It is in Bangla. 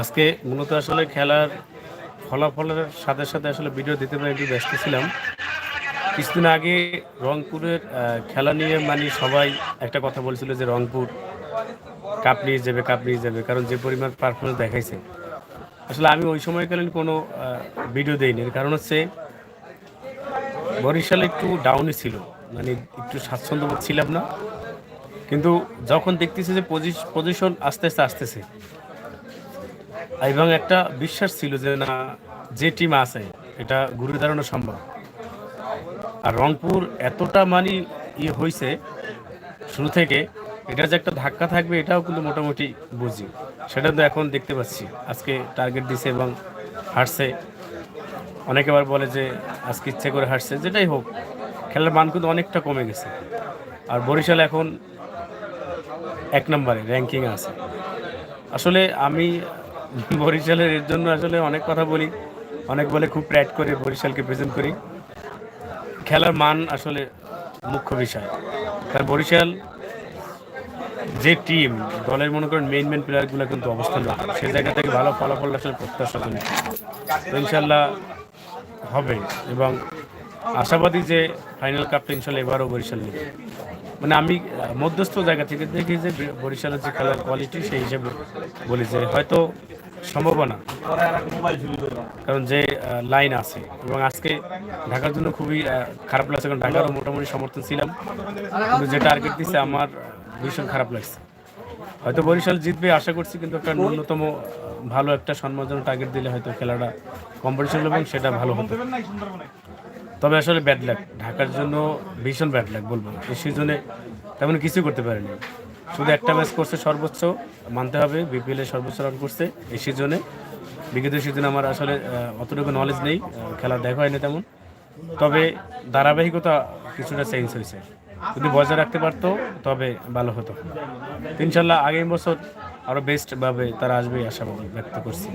আজকে মূলত আসলে খেলার ফলাফলের সাথে সাথে আসলে ভিডিও দিতে পারি একটু ব্যস্ত ছিলাম। কিছুদিন আগে রংপুরের খেলা নিয়ে মানে সবাই একটা কথা বলছিল যে রংপুর কাপ নিয়ে যাবে, কাপ নিয়ে যাবে, কারণ যে পরিমাণ পারফরমেন্স দেখাইছে। আসলে আমি ওই সময়কালীন কোনো ভিডিও দেইনি। কারণ হচ্ছে বরিশাল একটু ডাউনে ছিল। মানে একটু স্বাচ্ছন্দ্য ছিলাম না। কিন্তু যখন দেখতেছি যে পজিশন আস্তে আস্তে আসতেছে এবং একটা বিশ্বাস ছিল যে না, যে টিম আছে, এটা ঘুরে দাঁড়ানো সম্ভব। আর রংপুর এতটা মানে ইয়ে হয়েছে শুরু থেকে এটা যে একটা ধাক্কা থাকবে, এটাও কিন্তু মোটামুটি বুঝি। সেটা তো এখন দেখতে পাচ্ছি। আজকে টার্গেট দিছে এবং হারছে। অনেকে আবার বলে যে, আজকে ইচ্ছে করে হারছে, যেটাই হোক, খেলার মান কিন্তু অনেকটা কমে গেছে। আর বরিশাল এখন এক নম্বরে র্যাঙ্কিং আছে। আসলে আমি বরিশালের এর জন্য আসলে অনেক কথা বলি, অনেক বলে খুব প্র্যাড করে বরিশালকে প্রেজেন্ট করি। খেলার মান আসলে মুখ্য বিষয়। কারণ বরিশাল যে টিম দলের মনে করেন মেইন মেন প্লেয়ারগুলো কিন্তু অবস্থান রাখে। সেই জায়গা থেকে ভালো ফলাফল আসলে প্রত্যাশা করি। তো ইনশাল্লাহ হবে এবং আশাবাদী যে ফাইনাল কাপটা ইনশাল্লাহ এবারও বরিশাল নেবে। মানে আমি মধ্যস্থ জায়গা থেকে দেখি যে বরিশালের যে খেলার কোয়ালিটি সেই হিসেবে বলি যে হয়তো সম্ভাবনা। কারণ যে লাইন আছে। এবং আজকে ঢাকার জন্য খুবই খারাপ লাগছে। কারণ ঢাকারও মোটামুটি সমর্থন ছিলাম। কিন্তু যে টার্গেট দিচ্ছে আমার ভীষণ খারাপ লাগছে। হয়তো বরিশাল জিতবে, আশা করছি, কিন্তু একটা ন্যূনতম ভালো একটা সম্মানজনক টার্গেট দিলে হয়তো খেলাটা কম্পিটিশন এবং সেটা ভালো হতো। তবে আসলে ব্যাড লাক ঢাকার জন্য ভীষণ ব্যাড লাক বলব এই সিজনে তেমন কিছু করতে পারেনি। শুধু একটা ম্যাচ করছে সর্বোচ্চ মানতে হবে বিপিএল সর্বোচ্চ রান করছে এই সিজনে বিগত সিজনে আমার আসলে অতটুকু নলেজ নেই খেলা দেখা হয়নি তেমন। তবে ধারাবাহিকতা কিছুটা চেঞ্জ হয়েছে। যদি বজায় রাখতে পারতো, তবে ভালো হতো। ইনশাল্লাহ আগামী বছর আরও বেস্টভাবে তারা আসবে আশা ব্যক্ত করছি।